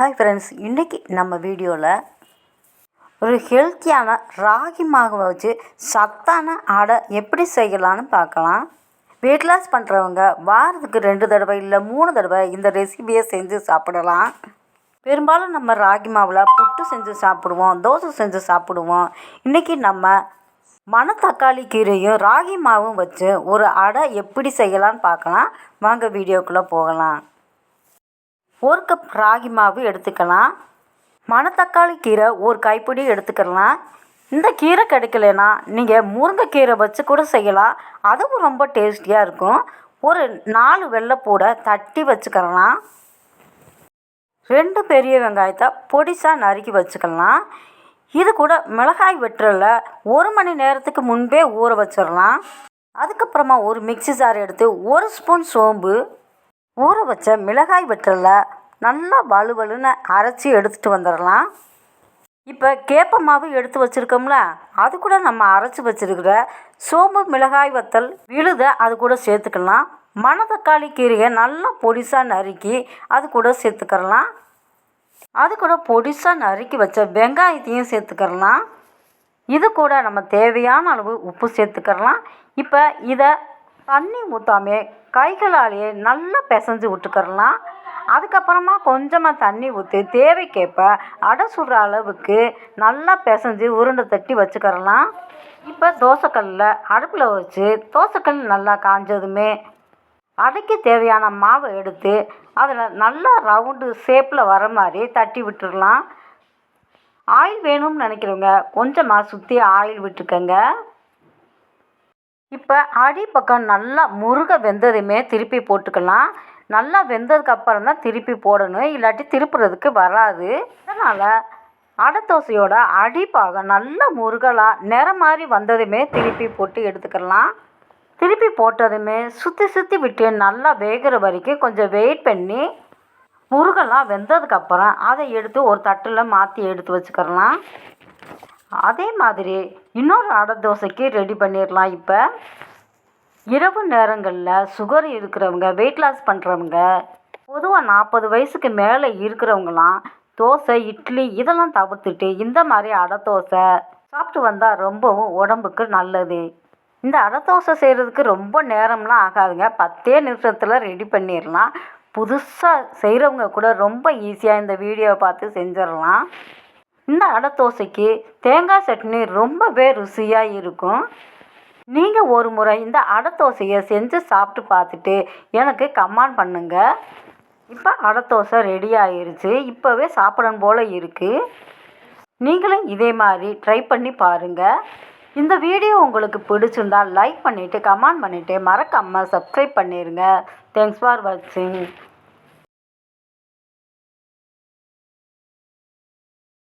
Hi friends இன்றைக்கி நம்ம வீடியோவில் ஒரு ஹெல்த்தியான ராகி மாவை வச்சு சத்தான அடை எப்படி செய்யலான்னு பார்க்கலாம். வெயிட் லாஸ் பண்ணுறவங்க வாரத்துக்கு ரெண்டு தடவை இல்லை மூணு தடவை இந்த ரெசிபியை செஞ்சு சாப்பிடலாம். பெரும்பாலும் நம்ம ராகி மாவில் புட்டு செஞ்சு சாப்பிடுவோம் தோசை செஞ்சு சாப்பிடுவோம். இன்றைக்கி நம்ம மணத்தக்காளி கீரையும் ராகி மாவும் வச்சு ஒரு அடை எப்படி செய்யலான்னு பார்க்கலாம். வாங்க வீடியோக்குள்ளே போகலாம். ஒரு கப் ராகி மாவு எடுத்துக்கலாம். மணத்தக்காளி கீரை ஒரு கைப்பிடி எடுத்துக்கலாம். இந்த கீரை கிடைக்கலனா நீங்கள் முருங்கைக்கீரை வச்சு கூட செய்யலாம். அதுவும் ரொம்ப டேஸ்டியாக இருக்கும். ஒரு நாலு வெள்ளைப்பூடை தட்டி வச்சுக்கலாம். ரெண்டு பெரிய வெங்காயத்தை பொடிசாக நறுக்கி வச்சுக்கலாம். இது கூட மிளகாய் வெட்டுறல ஒரு மணி நேரத்துக்கு முன்பே ஊற வச்சிடலாம். அதுக்கப்புறமா ஒரு மிக்சி ஜார் எடுத்து ஒரு ஸ்பூன் சோம்பு ஊற வச்ச மிளகாய் வெட்டுறல நல்லா வலுவலுன்னு அரைச்சி எடுத்துகிட்டு வந்துடலாம். இப்போ கேப்ப மாவு எடுத்து வச்சுருக்கோம்ல அது கூட நம்ம அரைச்சி வச்சுருக்கிற சோம்பு மிளகாய் வத்தல் விழுத அது கூட சேர்த்துக்கலாம். மணத்தக்காளி கீரையை நல்லா பொடிசாக நறுக்கி அது கூட சேர்த்துக்கிறலாம். அது கூட பொடிசாக நறுக்கி வச்ச வெங்காயத்தையும் சேர்த்துக்கிறலாம். இது கூட நம்ம தேவையான அளவு உப்பு சேர்த்துக்கிறலாம். இப்போ இதை தண்ணி ஊற்றாமே கைகளாலேயே நல்லா பிசைஞ்சு விட்டுக்கிறலாம். அதுக்கப்புறமா கொஞ்சமாக தண்ணி ஊற்றி தேவைக்கேற்ப அடை சுடுற அளவுக்கு நல்லா பிசைஞ்சு உருண்டை தட்டி வச்சுக்கிறலாம். இப்போ தோசைக்கல்லில் அடுப்பில் வச்சு தோசைக்கல் நல்லா காஞ்சதுமே அடைக்கு தேவையான மாவை எடுத்து அதில் நல்லா ரவுண்டு ஷேப்பில் வர மாதிரி தட்டி விட்டுடலாம் ஆயில் வேணும்னு நினைக்கிறவங்க கொஞ்சமாக சுற்றி ஆயில் விட்டுக்கோங்க. இப்போ அடிப்பக்கம் நல்லா முருக வெந்ததுமே திருப்பி போட்டுக்கலாம். நல்லா வெந்ததுக்கு அப்புறம் தான் திருப்பி போடணும். இல்லாட்டி திருப்புறதுக்கு வராது. அதனால் அடை தோசையோட அடிப்பாகம் நல்லா முருகலாக நிறம் மாதிரி வந்ததுமே திருப்பி போட்டு எடுத்துக்கலாம். திருப்பி போட்டதுமே சுற்றி சுற்றி விட்டு நல்லா வேகிற வரைக்கும் கொஞ்சம் வெயிட் பண்ணி முருகெல்லாம் வெந்ததுக்கப்புறம் அதை எடுத்து ஒரு தட்டில் மாற்றி எடுத்து வச்சுக்கிறலாம் அதே மாதிரி இன்னொரு அடை தோசைக்கு ரெடி பண்ணிடலாம் இப்போ. இரவு நேரங்களில் சுகர் இருக்கிறவங்க வெயிட் லாஸ் பண்ணுறவங்க பொதுவாக நாற்பது வயசுக்கு மேலே இருக்கிறவங்களாம் தோசை இட்லி இதெல்லாம் தவிர்த்துட்டு இந்த மாதிரி அடை தோசை சாப்பிட்டு வந்தால் ரொம்பவும் உடம்புக்கு நல்லது. இந்த அடை தோசை செய்கிறதுக்கு ரொம்ப நேரம்லாம் ஆகாதுங்க. பத்தே நிமிஷத்தில் ரெடி பண்ணிடலாம். புதுசாக செய்கிறவங்க கூட ரொம்ப ஈஸியாக இந்த வீடியோவை பார்த்து செஞ்சிடலாம். இந்த அடை தோசைக்கு தேங்காய் சட்னி ரொம்பவே ருசியாக இருக்கும். நீங்கள் ஒரு முறை இந்த அடை தோசையை செஞ்சு சாப்பிட்டு பார்த்துட்டு எனக்கு கமெண்ட் பண்ணுங்கள் இப்போ அடை தோசை ரெடி ஆயிருச்சு. இப்போவே சாப்பிடணும் போல் இருக்குது நீங்களும் இதே மாதிரி ட்ரை பண்ணி பாருங்கள் இந்த வீடியோ உங்களுக்கு பிடிச்சிருந்தால் லைக் பண்ணிவிட்டு கமெண்ட் பண்ணிவிட்டு மறக்காமல் சப்ஸ்கிரைப் பண்ணிடுங்க தேங்க்ஸ் ஃபார் வாட்சிங்